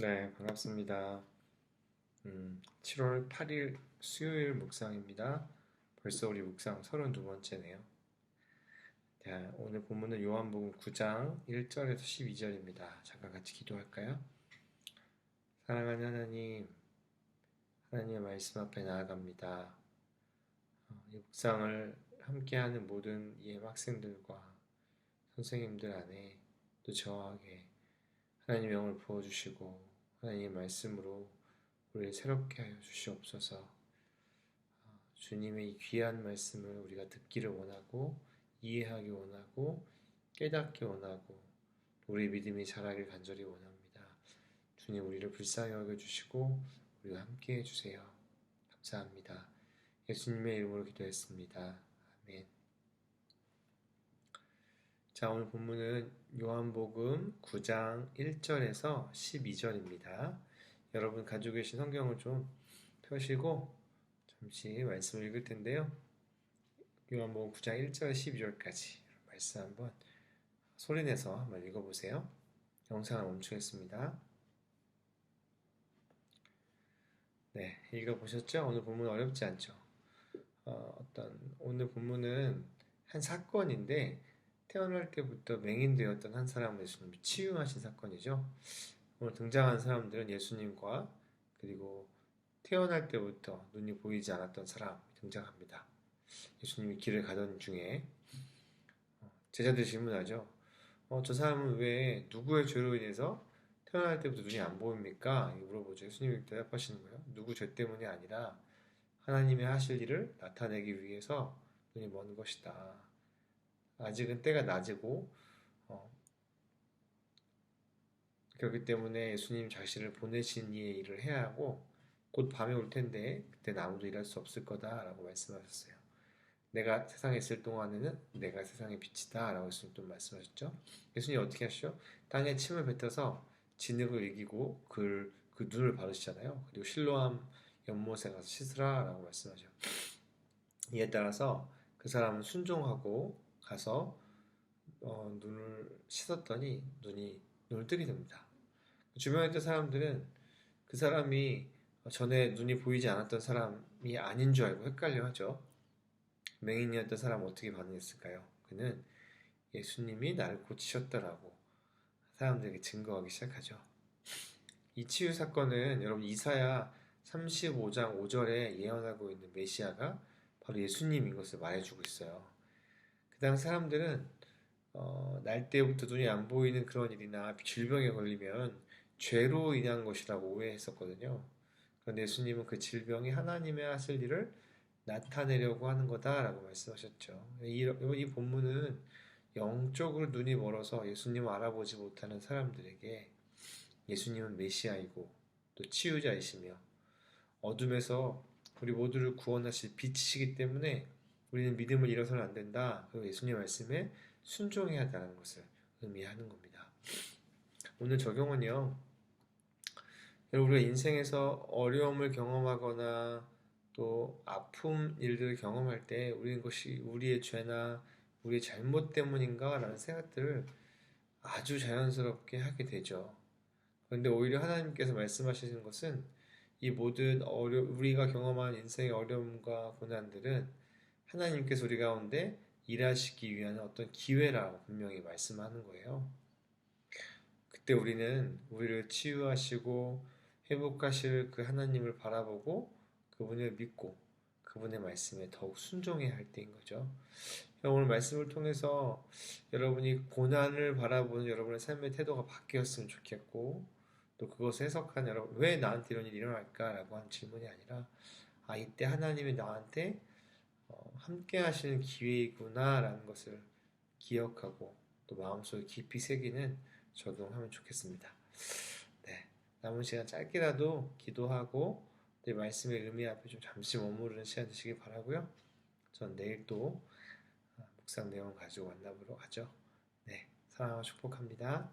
네, 반갑습니다. 음, 7월 8일 수요일 묵상입니다. 벌써 우리 묵상 32번째네요. 자, 오늘 본문은 요한복음 9장 1절에서 12절입니다. 잠깐 같이 기도할까요? 사랑하는 하나님, 하나님의 말씀 앞에 나아갑니다. 어, 이 묵상을 함께하는 모든 이 학생들과 선생님들 안에 또 저하게 하나님 영을 부어주시고 하나님의 말씀으로 우리를 새롭게 하여 주시옵소서. 아, 주님의 이 귀한 말씀을 우리가 듣기를 원하고 이해하기 원하고 깨닫기 원하고 우리 믿음이 자라길 간절히 원합니다. 주님 우리를 불쌍히 여겨 주시고 우리와 함께 해 주세요. 감사합니다. 예수님의 이름으로 기도했습니다. 아멘. 자, 오늘 본문은 요한복음 9장 1절에서 12절입니다. 여러분 가지고 계신 성경을 좀 펴시고 잠시 말씀을 읽을 텐데요. 요한복음 9장 1절 12절까지 말씀 한번 소리내서 한번 읽어보세요. 영상을 멈추겠습니다. 네, 읽어보셨죠? 오늘 본문 어렵지 않죠? 어, 어떤 오늘 본문은 한 사건인데 태어날 때부터 맹인되었던 한 사람을 예수님이 치유하신 사건이죠. 오늘 등장한 사람들은 예수님과 그리고 태어날 때부터 눈이 보이지 않았던 사람이 등장합니다. 예수님이 길을 가던 중에 어, 제자들이 질문하죠. 어, 저 사람은 왜 누구의 죄로 인해서 태어날 때부터 눈이 안 보입니까? 물어보죠. 예수님이 대답하시는 거예요. 누구 죄 때문이 아니라 하나님의 하실 일을 나타내기 위해서 눈이 먼 것이다. 아직은 때가 낮이고 어, 그렇기 때문에 예수님 자신을 보내신 이의 일을 해야 하고 곧 밤이 올 텐데 그때 아무도 일할 수 없을 거다라고 말씀하셨어요. 내가 세상에 있을 동안에는 내가 세상의 빛이다 라고 예수님 또 말씀하셨죠. 예수님 어떻게 하시죠? 땅에 침을 뱉어서 진흙을 이기고 그, 그 눈을 바르시잖아요. 그리고 실로암 연못에 가서 씻으라 라고 말씀하죠. 이에 따라서 그 사람은 순종하고 가서 어, 눈을 씻었더니 눈이 눈을 뜨게 됩니다. 주변에 있던 사람들은 그 사람이 전에 눈이 보이지 않았던 사람이 아닌 줄 알고 헷갈려 하죠. 맹인이었던 사람 어떻게 반응했을까요? 그는 예수님이 나를 고치셨더라고 사람들에게 증거하기 시작하죠. 이 치유 사건은 여러분 이사야 35장 5절에 예언하고 있는 메시아가 바로 예수님인 것을 말해주고 있어요. 그 당시 사람들은 어, 날 때부터 눈이 안 보이는 그런 일이나 질병에 걸리면 죄로 인한 것이라고 오해했었거든요. 그런데 예수님은 그 질병이 하나님의 하실 일을 나타내려고 하는 거다라고 말씀하셨죠. 이, 이 본문은 영적으로 눈이 멀어서 예수님을 알아보지 못하는 사람들에게 예수님은 메시아이고 또 치유자이시며 어둠에서 우리 모두를 구원하실 빛이시기 때문에 우리는 믿음을 잃어서는 안 된다. 그 예수님 말씀에 순종해야 한다는 것을 의미하는 겁니다. 오늘 적용은요. 우리가 인생에서 어려움을 경험하거나 또 아픔 일들을 경험할 때 우리는 것이 우리의 죄나 우리의 잘못 때문인가 라는 생각들을 아주 자연스럽게 하게 되죠. 그런데 오히려 하나님께서 말씀하시는 것은 이 모든 어려 우리가 경험한 인생의 어려움과 고난들은 하나님께서 우리 가운데 일하시기 위한 어떤 기회라고 분명히 말씀하는 거예요. 그때 우리는 우리를 치유하시고 회복하실 그 하나님을 바라보고 그분을 믿고 그분의 말씀에 더욱 순종해야 할 때인 거죠. 오늘 말씀을 통해서 여러분이 고난을 바라보는 여러분의 삶의 태도가 바뀌었으면 좋겠고 또 그것을 해석한 여러분 왜 나한테 이런 일이 일어날까라고 하는 질문이 아니라 아 이때 하나님이 나한테 어, 함께 하시는 기회이구나라는 것을 기억하고 또 마음속에 깊이 새기는 적용하면 좋겠습니다. 네, 남은 시간 짧게라도 기도하고 내 말씀의 의미 앞에 좀 잠시 머무르는 시간 되시길 바라고요. 전 내일 또 묵상 내용 가지고 만나보러 가죠. 네, 사랑하고 축복합니다.